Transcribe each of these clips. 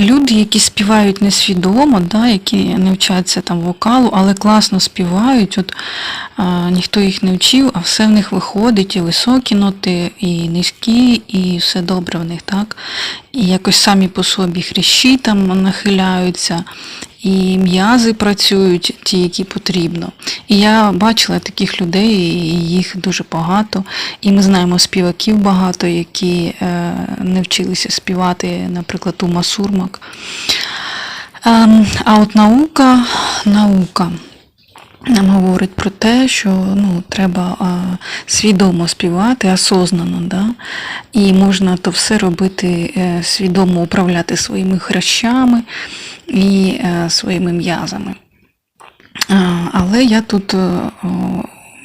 Люди, які співають несвідомо, да, які не вчаться там вокалу, але класно співають, от а, ніхто їх не вчив, а все в них виходить, і високі ноти, і низькі, і все добре в них, так? І якось самі по собі хрещі там нахиляються, і м'язи працюють ті, які потрібно. І я бачила таких людей, і їх дуже багато. І ми знаємо співаків багато, які е, не вчилися співати, наприклад, Ума Сурмак. Ем, А от наука, наука нам говорить про те, що ну, треба а, свідомо співати, осознано, да? і можна то все робити е, свідомо управляти своїми хрящами і е, своїми м'язами. Але я тут е,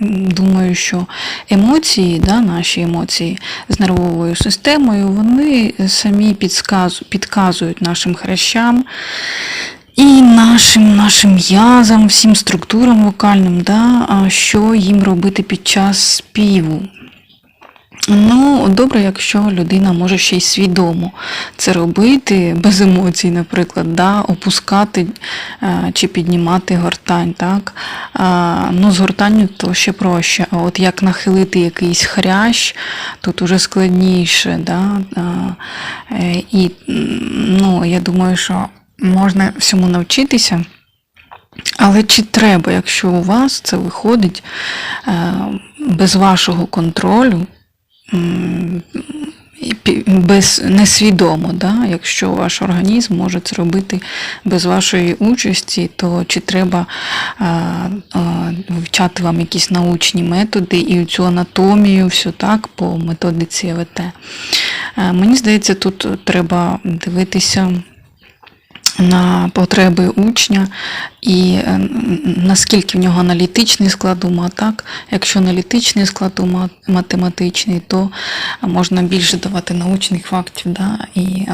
думаю, що емоції, да, наші емоції з нервовою системою, вони самі підказують нашим хрящам і нашим, нашим м'язам, всім структурам вокальним, да, що їм робити під час співу. Ну, добре, якщо людина може ще й свідомо це робити, без емоцій, наприклад, да, опускати е, чи піднімати гортань. Так? Ну, з гортанню то ще проще. А от як нахилити якийсь хрящ, тут уже складніше. Да? Е, і ну, я думаю, що можна всьому навчитися. Але чи треба, якщо у вас це виходить е, без вашого контролю, без несвідомо, да? якщо ваш організм може це робити без вашої участі, то чи треба а, а, вивчати вам якісь научні методи і цю анатомію, все так, по методиці ЕВТ. Е, Мені здається, тут треба дивитися на потреби учня і е, наскільки в нього аналітичний склад ума, так? Якщо аналітичний склад ума математичний, то можна більше давати научних фактів да? і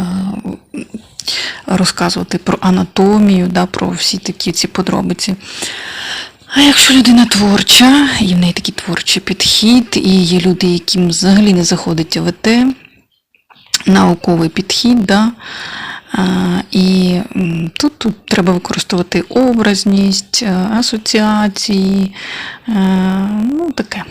розказувати про анатомію, да? про всі такі ці подробиці. А якщо людина творча, і в неї такий творчий підхід, і є люди, яким взагалі не заходить АВТ, науковий підхід, да? І тут, тут треба використовувати образність, е, асоціації, е, ну таке.